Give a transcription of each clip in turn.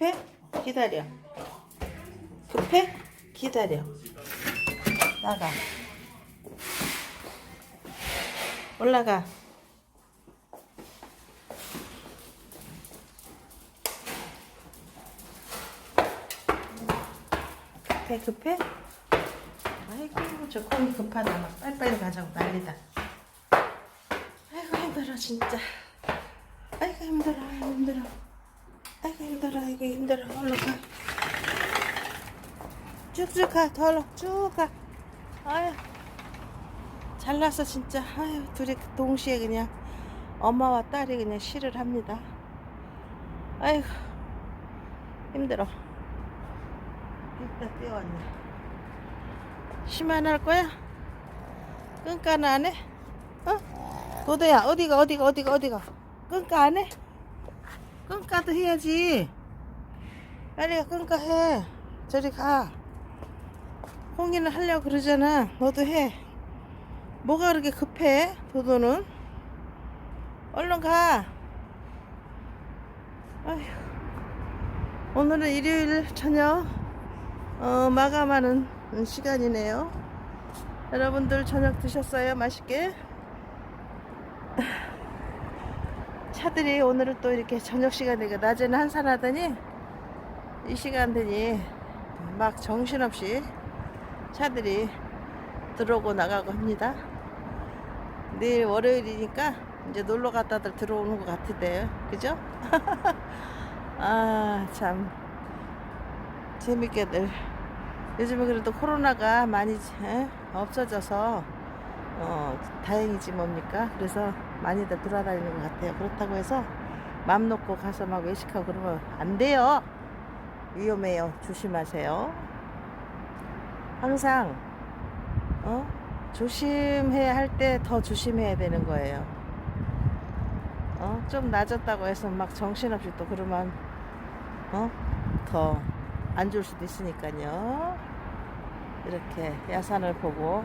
급해? 기다려. 급해? 기다려. 나가. 올라가. 급해 급해? 아이고 저 콩이 급하다 막 빨리빨리 가자고 난리다 아이고 힘들어 진짜 아이고 힘들어 힘들어 힘들어 아이고 힘들어 얼른 가 쭉쭉 가더 얼른 쭉가 아유 잘났어 진짜 아유 둘이 동시에 그냥 엄마와 딸이 그냥 시를 합니다 아이고 힘들어 일단 뛰어왔네 심한 할 거야? 끈까는 안 해? 어? 도도야 어디가 어디가 어디가 어디가 끈까 안 해? 끈까도 해야지. 빨리 가 끈까 해. 저리 가. 홍이는 하려고 그러잖아. 너도 해. 뭐가 그렇게 급해 도도는? 얼른 가. 아휴. 오늘은 일요일 저녁 어, 마감하는 시간이네요. 여러분들 저녁 드셨어요? 맛있게? 차들이 오늘은 또 이렇게 저녁 시간에 낮에는 한산 하더니 이 시간 되니 막 정신없이 차들이 들어오고 나가고 합니다. 내일 월요일이니까 이제 놀러 갔다들 들어오는 것 같은데요. 그죠? 아, 참. 재밌게들. 요즘에 그래도 코로나가 많이 에? 없어져서 어, 다행이지 뭡니까? 그래서 많이들 돌아다니는 것 같아요. 그렇다고 해서 맘 놓고 가서 막 외식하고 그러면 안 돼요. 위험해요. 조심하세요. 항상 어? 조심해야 할 때 더 조심해야 되는 거예요. 어? 좀 낮았다고 해서 막 정신없이 또 그러면 어? 더 안 좋을 수도 있으니까요. 이렇게 야산을 보고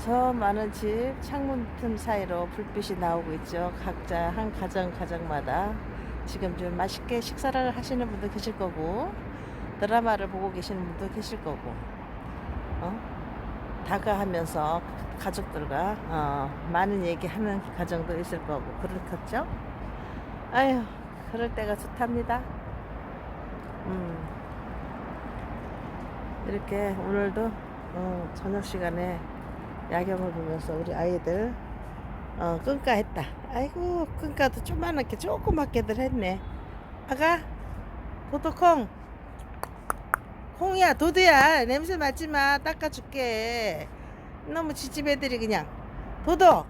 저 많은 집 창문 틈 사이로 불빛이 나오고 있죠. 각자 한 가정 가정마다 지금 좀 맛있게 식사를 하시는 분도 계실 거고 드라마를 보고 계시는 분도 계실 거고 어? 다가하면서 가족들과 어, 많은 얘기하는 가정도 있을 거고 그렇겠죠? 아유 그럴 때가 좋답니다. 음. 이렇게 오늘도 어, 저녁 시간에 야경을 보면서 우리 아이들 어, 끈까 했다. 아이고 끈까도 조그맣게 조그맣게들 했네. 아가 도도콩 콩이야 도도야 냄새 맡지 마 닦아줄게. 너무 지집애들이 그냥 도도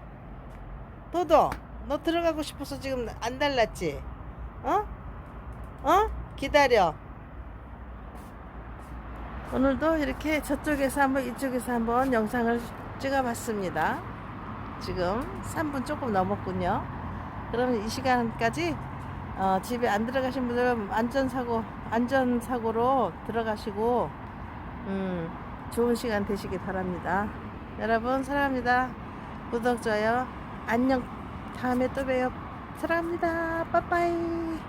도도 너 들어가고 싶어서 지금 안 달랐지? 어? 어? 기다려. 오늘도 이렇게 저쪽에서 한번 이쪽에서 한번 영상을 찍어봤습니다. 지금 3분 조금 넘었군요. 그러면 이 시간까지 어, 집에 안 들어가신 분들은 안전사고 안전사고로 들어가시고 음, 좋은 시간 되시기 바랍니다. 여러분 사랑합니다. 구독 좋아요 안녕. 다음에 또 봬요. 사랑합니다. 빠빠이.